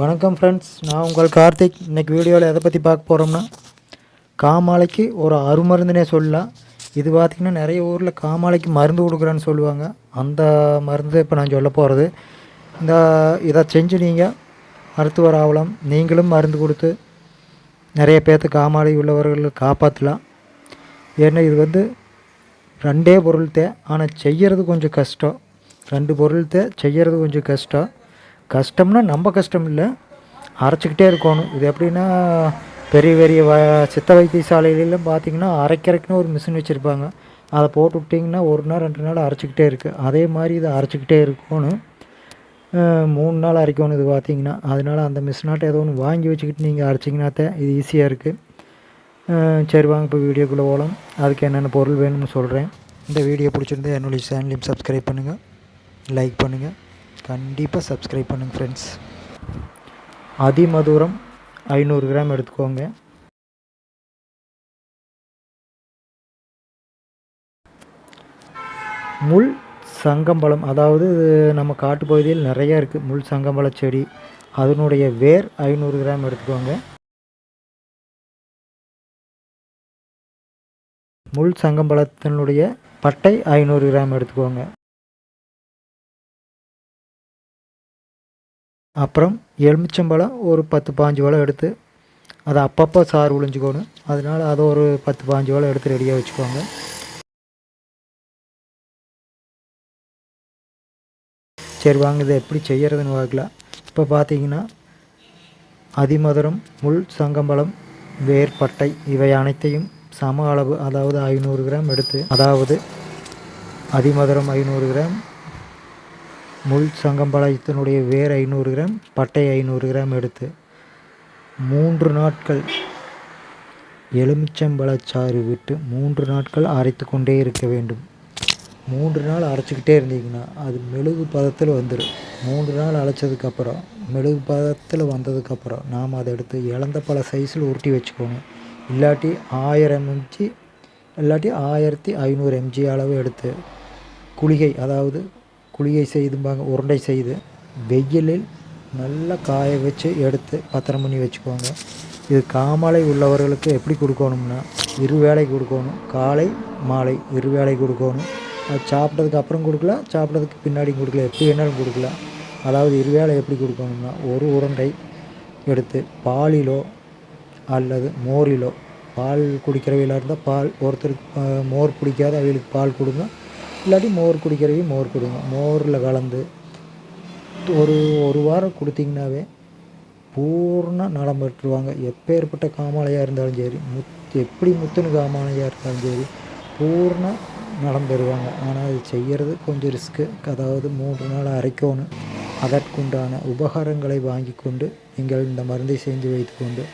வணக்கம் ஃப்ரெண்ட்ஸ் நான் உங்கள் கார்த்திக். இன்றைக்கி வீடியோவில் எதை பற்றி பார்க்க போகிறோம்னா காமாலைக்கு ஒரு அருமருந்துனே சொல்லலாம். இது பார்த்திங்கன்னா நிறைய ஊரில் காமாலைக்கு மருந்து கொடுக்குறேன்னு சொல்லுவாங்க. அந்த மருந்து இப்போ நான் சொல்ல போகிறது இந்த இதை செஞ்சு நீங்கள் மருத்துவர் ஆகலாம் நீங்களும் மருந்து கொடுத்து நிறைய பேர்த்து காமாலை உள்ளவர்களை காப்பாற்றலாம் ஏன்னா இது வந்து ரெண்டே பொருள் தே ஆனால் செய்கிறது கொஞ்சம் கஷ்டம். ரெண்டு பொருள் தே செய்கிறது கொஞ்சம் கஷ்டம். கஷ்டம்னா நம்ம கஷ்டம் இல்லை. அரைச்சிக்கிட்டே இருக்கணும். இது எப்படின்னா பெரிய பெரிய வ சித்த வைத்தியசாலையிலலாம் பார்த்தீங்கன்னா அரைக்கிறதுக்குன்னு ஒரு மிஷின் வச்சுருப்பாங்க. அதை போட்டு விட்டிங்கன்னா ஒரு நாள் ரெண்டு நாள் அரைச்சிக்கிட்டே இருக்குது அதே மாதிரி இதை அரைச்சிக்கிட்டே இருக்கணும். மூணு நாள் அரைக்கணும் இது பார்த்திங்கன்னா அதனால் அந்த மிஷினாட்ட ஏதோ ஒன்று வாங்கி வச்சுக்கிட்டு நீங்கள் அரைச்சிங்கனாத்தே இது ஈஸியாக இருக்குது சரி வாங்க இப்போ வீடியோக்குள்ளே போகலாம் அதுக்கு என்னென்ன பொருள் வேணும்னு சொல்கிறேன் இந்த வீடியோ பிடிச்சிருந்தா என்னுடைய சேனலையும் சப்ஸ்கிரைப் பண்ணுங்கள் லைக் பண்ணுங்கள் கண்டிப்பாக சப்ஸ்கிரைப் பண்ணுங்கள் ஃப்ரெண்ட்ஸ் அதிமதுரம் ஐநூறு கிராம் எடுத்துக்கோங்க. முள் சங்கம்பழம் அதாவது நம்ம காட்டு பகுதியில் நிறைய இருக்குது முள் சங்கம்பழ செடி அதனுடைய வேர் ஐநூறு கிராம் எடுத்துக்கோங்க. முள் சங்கம்பழத்தினுடைய பட்டை ஐநூறு கிராம் எடுத்துக்கோங்க. அப்புறம் எலுமிச்சம்பழம் ஒரு பத்து பாஞ்சு பழம் எடுத்து அதை அப்பப்போ சாறு உழிஞ்சிக்கணும் அதனால் அதை ஒரு பத்து பாஞ்சு பழம் எடுத்து ரெடியாக வச்சுக்கோங்க. சரி வாங்க இதை எப்படி செய்கிறதுன்னு பார்க்கலாம் இப்போ பார்த்தீங்கன்னா அதிமதுரம் முள் சங்கம்பழம் வேர்பட்டை இவை அனைத்தையும் சம அளவு அதாவது ஐநூறு கிராம் எடுத்து அதாவது அதிமதுரம் ஐநூறு கிராம் முள் சங்கம்பழத்தினுடைய வேர் ஐநூறு கிராம் பட்டை ஐநூறு கிராம் எடுத்து மூன்று நாட்கள் எலுமிச்சம்பழச்சாறு விட்டு மூன்று நாட்கள் அரைத்து கொண்டே இருக்க வேண்டும். மூன்று நாள் அரைச்சிக்கிட்டே இருந்தீங்கன்னா அது மெழுகு பதத்தில் வந்துடும் மூன்று நாள் அரைச்சதுக்கப்புறம் மெழுகு பதத்தில் வந்ததுக்கப்புறம் நாம் அதை எடுத்து இழந்த பல சைஸில் உருட்டி வச்சுக்கணும் இல்லாட்டி ஆயிரம் எம்ஜி இல்லாட்டி ஆயிரத்தி ஐநூறு எம்ஜி அளவு எடுத்து குளிகை அதாவது குளிகை செய்தும்பாங்க உருண்டை செய்து வெயிலில் நல்லா காய வச்சு எடுத்து பத்திரம் பண்ணி வச்சுக்கோங்க. இது காமாலை உள்ளவர்களுக்கு எப்படி கொடுக்கணும்னா இரு வேளை கொடுக்கணும். காலை மாலை இரு வேளை கொடுக்கணும். அது சாப்பிட்டதுக்கு அப்புறம் கொடுக்கலாம் சாப்பிட்டதுக்கு பின்னாடி கொடுக்கலாம். எப்படி வேணாலும் கொடுக்கலாம். அதாவது இரு வேளை எப்படி கொடுக்கணும்னா ஒரு உருண்டை எடுத்து பாலிலோ அல்லது மோரிலோ பால் குடிக்கிறவையில் இருந்தால் பால் ஒருத்தருக்கு மோர் பிடிக்காத அவங்களுக்கு பால் கொடுங்க. இல்லாட்டி மோர் குடிக்கிறவையும் மோர் கொடுங்க. மோரில் கலந்து ஒரு ஒரு வாரம் கொடுத்தீங்கன்னாவே பூர்ண நலம் பெற்றுருவாங்க எப்பேற்பட்ட காமாலையாக இருந்தாலும் சரி முத் எப்படி முத்துன காமாலையாக இருந்தாலும் சரி பூர்ண நலம் பெறுவாங்க. ஆனால் அது செய்கிறது கொஞ்சம் ரிஸ்க்கு. அதாவது மூன்று நாள் அரைக்கணும். அதற்குண்டான உபகாரங்களை வாங்கி கொண்டு நீங்கள் இந்த மருந்தை செஞ்சு வைத்துக்கொண்டு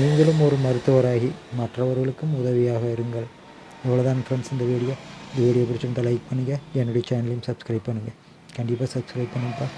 நீங்களும் ஒரு மருத்துவராகி மற்றவர்களுக்கும் உதவியாக இருங்கள். இவ்வளோதான் ஃப்ரெண்ட்ஸ் இந்த வீடியோ வீடியோ பிடிச்சிருந்தால் லைக் பண்ணுங்கள் என்னுடைய சேனலையும் சப்ஸ்கிரைப் பண்ணுங்கள் கண்டிப்பாக சப்ஸ்கிரைப் பண்ணுங்கப்பா.